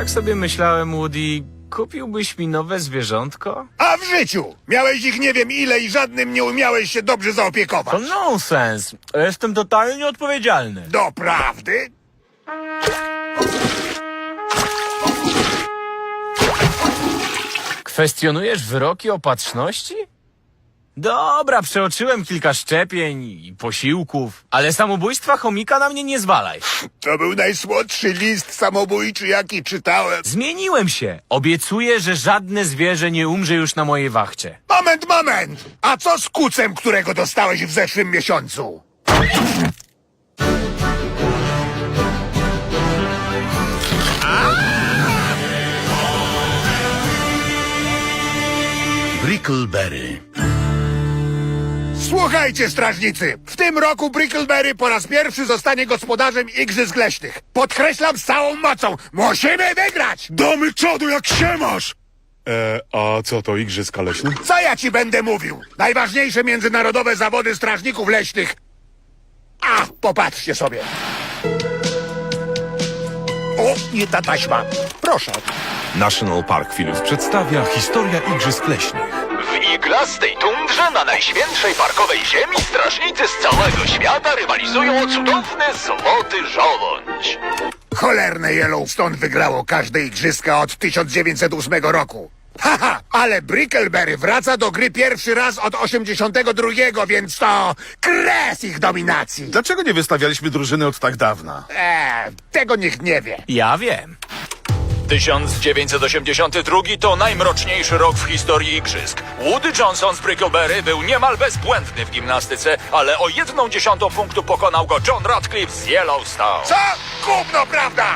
Tak sobie myślałem, Woody, kupiłbyś mi nowe zwierzątko? A w życiu! Miałeś ich nie wiem ile i żadnym nie umiałeś się dobrze To zaopiekować. nonsens. Jestem totalnie odpowiedzialny. Doprawdy? Kwestionujesz wyroki opatrzności? Dobra, przeoczyłem kilka szczepień i posiłków, ale samobójstwa chomika na mnie nie zwalaj. To był najsłodszy list samobójczy, jaki czytałem. Zmieniłem się. Obiecuję, że żadne zwierzę nie umrze już na mojej wachcie. Moment, moment! A co z kucem, którego dostałeś w zeszłym miesiącu? Brickleberry. Słuchajcie, strażnicy! W tym roku Brickleberry po raz pierwszy zostanie gospodarzem Igrzysk Leśnych. Podkreślam z całą mocą! Musimy wygrać! Damy czadu jak się masz! E, a co to igrzyska leśne? Co ja ci będę mówił? Najważniejsze międzynarodowe zawody strażników leśnych. A, popatrzcie sobie. O, nie ta taśma. Proszę. National Park Films przedstawia historia Igrzysk Leśnych. W iglastej tundrze na najświętszej parkowej ziemi strażnicy z całego świata rywalizują o cudowny złoty żołądź. Cholerne Yellowstone wygrało każde igrzyska od 1908 roku. Haha, ale Brickleberry wraca do gry pierwszy raz od 82, więc to kres ich dominacji. Dlaczego nie wystawialiśmy drużyny od tak dawna? Eee, tego nikt nie wie. Ja wiem. 1982 to najmroczniejszy rok w historii igrzysk. Woody Johnson z Brickleberry był niemal bezbłędny w gimnastyce, ale o jedną dziesiątą punktu pokonał go John Radcliffe z Yellowstone. Co? Gówno, prawda?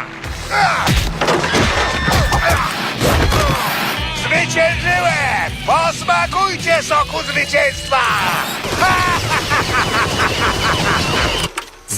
Zwyciężyłem! Posmakujcie soku zwycięstwa!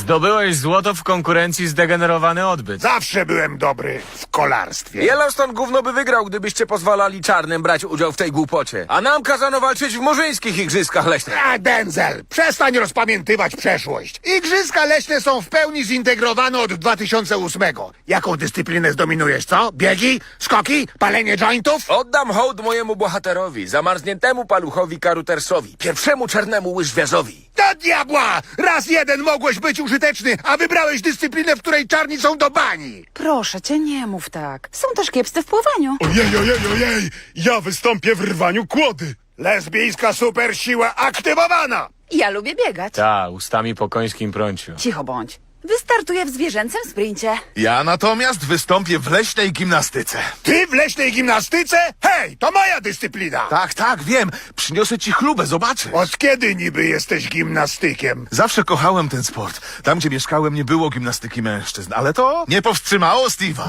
Zdobyłeś złoto w konkurencji zdegenerowany odbyt. Zawsze byłem dobry w kolarstwie. Yellowstone gówno by wygrał, gdybyście pozwalali czarnym brać udział w tej głupocie. A nam kazano walczyć w murzyńskich igrzyskach leśnych. A Denzel, przestań rozpamiętywać przeszłość. Igrzyska leśne są w pełni zintegrowane od 2008. Jaką dyscyplinę zdominujesz, co? Biegi? Skoki? Palenie jointów? Oddam hołd mojemu bohaterowi, zamarzniętemu paluchowi Karutersowi, pierwszemu czarnemu łyżwiarzowi. Do diabła! Raz jeden mogłeś być użyteczny, a wybrałeś dyscyplinę, w której czarni są do bani. Proszę cię, nie mów tak. Są też kiepscy w pływaniu. Ojej, ojej, ojej! Ja wystąpię w rwaniu kłody! Lesbijska supersiła aktywowana! Ja lubię biegać. Ta, ustami po końskim prąciu. Cicho bądź. Wystartuję w zwierzęcym sprincie. Ja natomiast wystąpię w leśnej gimnastyce. Ty w leśnej gimnastyce? Hej, to moja dyscyplina! Tak, tak, wiem. Przyniosę ci chlubę, zobaczysz. Od kiedy niby jesteś gimnastykiem? Zawsze kochałem ten sport. Tam, gdzie mieszkałem, nie było gimnastyki mężczyzn, ale to nie powstrzymało Steve'a.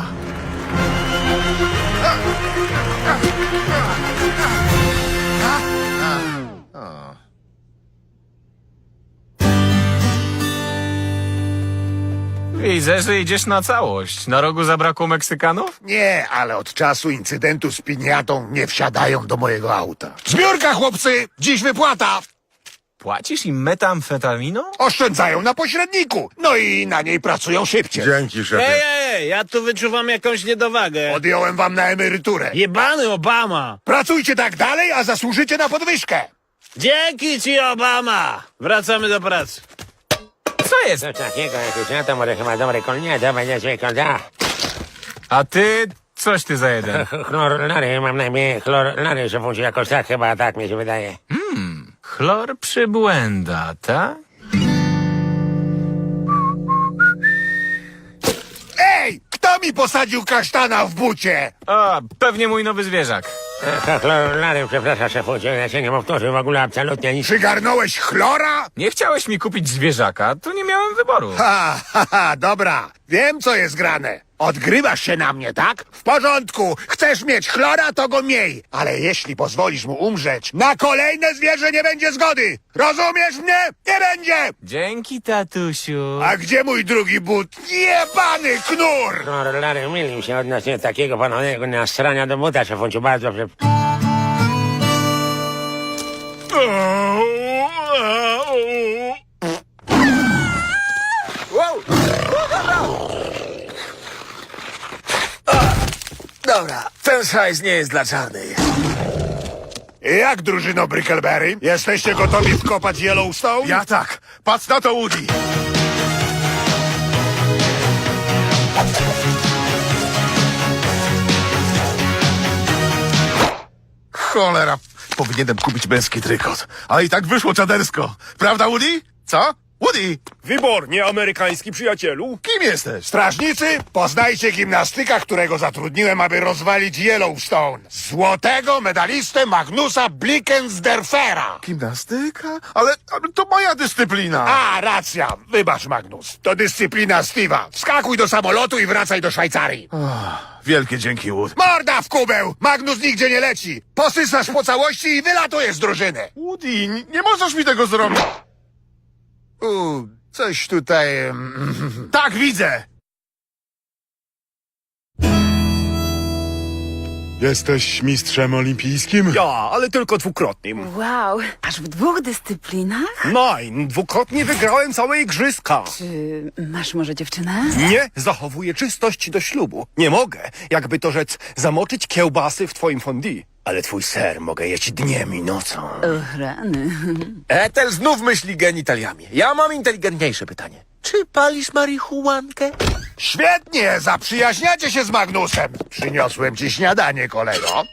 Widzę, że idziesz na całość. Na rogu zabrakło Meksykanów? Nie, ale od czasu incydentu z piniatą nie wsiadają do mojego auta. Zbiórka, chłopcy! Dziś wypłata! Płacisz im metamfetaminą? Oszczędzają na pośredniku, no i na niej pracują szybciej. Dzięki, szefie. Ej, ej, ja tu wyczuwam jakąś niedowagę. Odjąłem wam na emeryturę. Jebany Obama! Pracujcie tak dalej, a zasłużycie na podwyżkę. Dzięki ci, Obama! Wracamy do pracy. Co jest? Coś takiego, jakiś na to może chyba dobry kol nie, to będzie zwykle da. A ty, coś ty za jeden. Chlor Lary, mam na imię Chlor Lary, szefuncie, jakoś tak chyba, tak mi się wydaje. Chlor przybłęda, tak? Mi posadził kasztana w bucie? A, pewnie mój nowy zwierzak. Chlor Lary, przepraszam, szefuncie, ja się nie powtórzę w ogóle absolutnie nic. Przygarnąłeś chlora? Nie chciałeś mi kupić zwierzaka, to nie miałem wyboru. Ha, ha, ha, dobra. Wiem, co jest grane. Odgrywasz się na mnie, tak? W porządku. Chcesz mieć chlora, to go miej. Ale jeśli pozwolisz mu umrzeć, na kolejne zwierzę nie będzie zgody. Rozumiesz mnie? Nie będzie. Dzięki, tatusiu. A gdzie mój drugi but? Jebany knur! Chlor Lary, mylił się odnośnie takiego ponownego nastrania do buta, szefuncie, bardzo prze... Dobra, ten szajs nie jest dla czarnej. Jak drużyno Brickleberry? Jesteście gotowi wkopać Yellowstone? Ja tak. Patrz na to, Woody. Cholera, powinienem kupić męski trykot. Ale i tak wyszło czadersko. Prawda, Woody? Co? Woody, Wybornie amerykański przyjacielu. kim jesteś? Strażnicy, poznajcie gimnastyka, którego zatrudniłem, aby rozwalić Yellowstone. Złotego medalistę Magnusa Blickensderfera. Gimnastyka? Ale, ale to moja dyscyplina. A, racja. Wybacz, Magnus. To dyscyplina Steve'a. Wskakuj do samolotu i wracaj do Szwajcarii. Wielkie dzięki, Wood. Morda w kubeł! Magnus nigdzie nie leci. Posysasz po całości i wylatujesz z drużyny. Woody, n- nie możesz mi tego zrobić. U, coś tutaj... Tak, widzę. Jesteś mistrzem olimpijskim? Ja, ale tylko dwukrotnym. Wow, aż w dwóch dyscyplinach? Nein, dwukrotnie wygrałem całe igrzyska. Czy masz może dziewczynę? Nie zachowuję czystość do ślubu. Nie mogę, jakby to rzec, zamoczyć kiełbasy w twoim fondue. Ale twój ser mogę jeść dniem i nocą. Och, rany. Etel znów myśli genitaliami. Ja mam inteligentniejsze pytanie. Czy palisz marihuankę? Świetnie, zaprzyjaźniacie się z Magnusem. Przyniosłem ci śniadanie, kolego.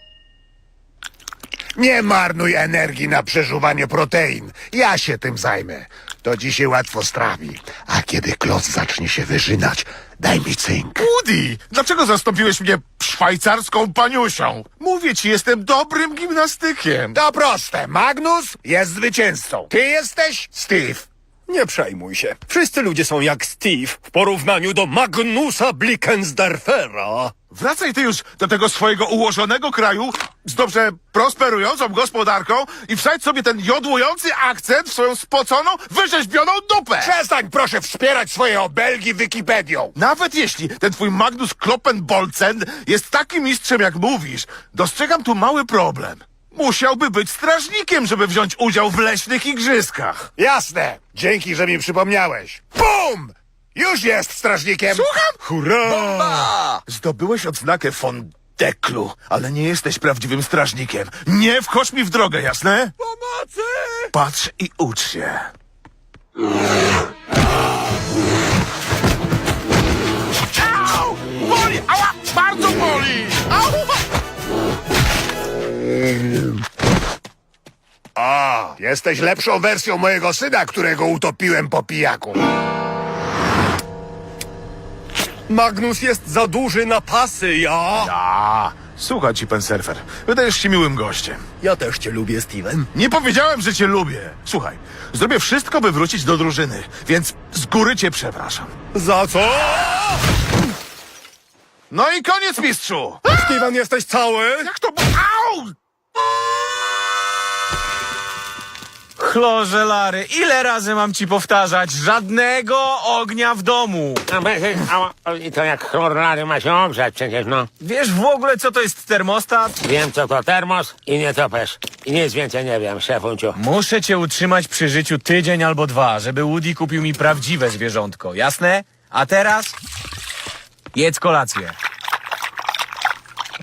Nie marnuj energii na przeżuwanie protein. Ja się tym zajmę. To ci się łatwo strawi. A kiedy kloc zacznie się wyżynać, daj mi cynk. Woody, dlaczego zastąpiłeś mnie szwajcarską paniusią? Mówię ci, jestem dobrym gimnastykiem. To proste. Magnus jest zwycięzcą. Ty jesteś Steve. Nie przejmuj się. Wszyscy ludzie są jak Steve w porównaniu do Magnusa Blickensderfera. Wracaj ty już do tego swojego ułożonego kraju z dobrze prosperującą gospodarką i wsadź sobie ten jodłujący akcent w swoją spoconą, wyrzeźbioną dupę! Przestań proszę wspierać swoje obelgi Wikipedią. Nawet jeśli ten twój Magnus Kloppenbolzen jest takim mistrzem jak mówisz, dostrzegam tu mały problem. Musiałby być strażnikiem, żeby wziąć udział w leśnych igrzyskach. Jasne. Dzięki, że mi przypomniałeś. Bum! Już jest strażnikiem. Słucham? Hurra! Zdobyłeś odznakę von Deklu, ale nie jesteś prawdziwym strażnikiem. Nie wchodź mi w drogę, jasne? Pomocy! Patrz i ucz się. Au! Boli! Ała! Bardzo boli! Au! A, jesteś lepszą wersją mojego syna, którego utopiłem po pijaku. Magnus jest za duży na pasy, ja. A, słuchaj ci, pan surfer. Wydajesz się miłym gościem. Ja też cię lubię, Steven. Nie powiedziałem, że cię lubię. Słuchaj, zrobię wszystko, by wrócić do drużyny, więc z góry cię przepraszam. Za co? No i koniec, mistrzu! Steven, jesteś cały? Jak to... Au! Chlorze Lary, ile razy mam ci powtarzać? Żadnego ognia w domu! A, be- a, I to jak chlorlary ma się ogrzać przecież, no. Wiesz w ogóle, co to jest termostat? Wiem, co to termos i nie topesz. I nic więcej nie wiem, szefunciu. Muszę cię utrzymać przy życiu tydzień albo dwa, żeby Woody kupił mi prawdziwe zwierzątko, jasne? A teraz jedz kolację.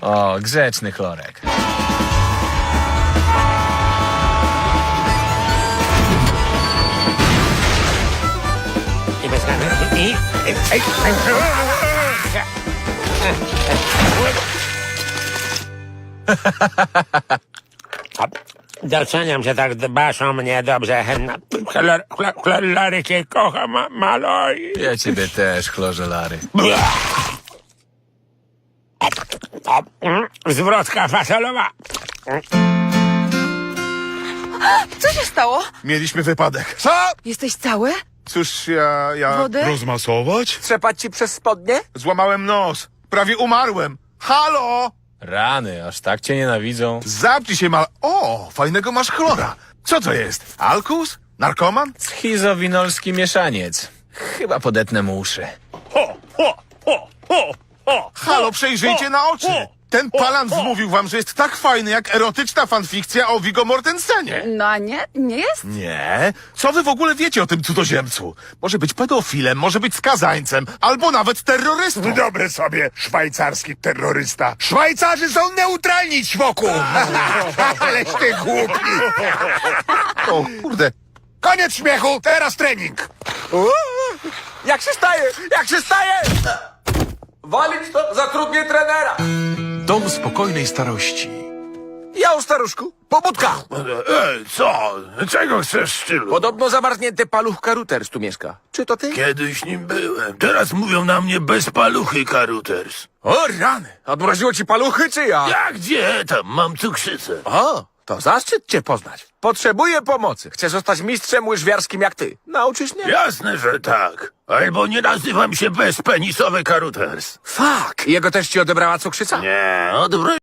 O, grzeczny chlorek. Doceniam, że tak dbasz o mnie dobrze. Chlor, chlor, chlor, cię kocha, ma, maloj. Ja ciebie też, chlorze Lary. Zwrotka fasolowa. Co się stało? Mieliśmy wypadek. Co? Jesteś cały? Cóż, ja... ja... Wody? Rozmasować? Trzepać ci przez spodnie? Złamałem nos. Prawie umarłem. Halo! Rany, aż tak cię nienawidzą. Zapnij się mal... O, fajnego masz chlora. Co to jest? Alkus? Narkoman? Schizowinolski mieszaniec. Chyba podetnę mu uszy. Ho, ho, ho, ho, ho. Halo, przejrzyjcie na oczy. Ten palant wmówił wam, że jest tak fajny jak erotyczna fanfikcja o Viggo Mortensenie. No a nie, nie jest? Nie? Co wy w ogóle wiecie o tym cudzoziemcu? Może być pedofilem, może być skazańcem, albo nawet terrorystą. Dobry sobie, szwajcarski terrorysta. Szwajcarzy są neutralni, ćwoku! Aleś ty głupi! O kurde. Koniec śmiechu, teraz trening! Jak się staje? Jak się staje? Walić to zatrudnię trenera. Dom spokojnej starości. Ja u staruszku. Pobudka. Ej, co? Czego chcesz, szczylu? Podobno zamarznięty paluch Karuters tu mieszka. Czy to ty? Kiedyś nim byłem. Teraz mówią na mnie bezpaluchy karuters. O rany. Odmroziło ci paluchy, czy ja? Jak gdzie? Tam mam cukrzycę. O, to zaszczyt cię poznać. Potrzebuję pomocy. Chcę zostać mistrzem łyżwiarskim jak ty. Nauczysz mnie? Jasne, że tak. Albo nie nazywam się bezpenisowy karuters. Fuck. Jego też ci odebrała cukrzyca? Nie, odwróć.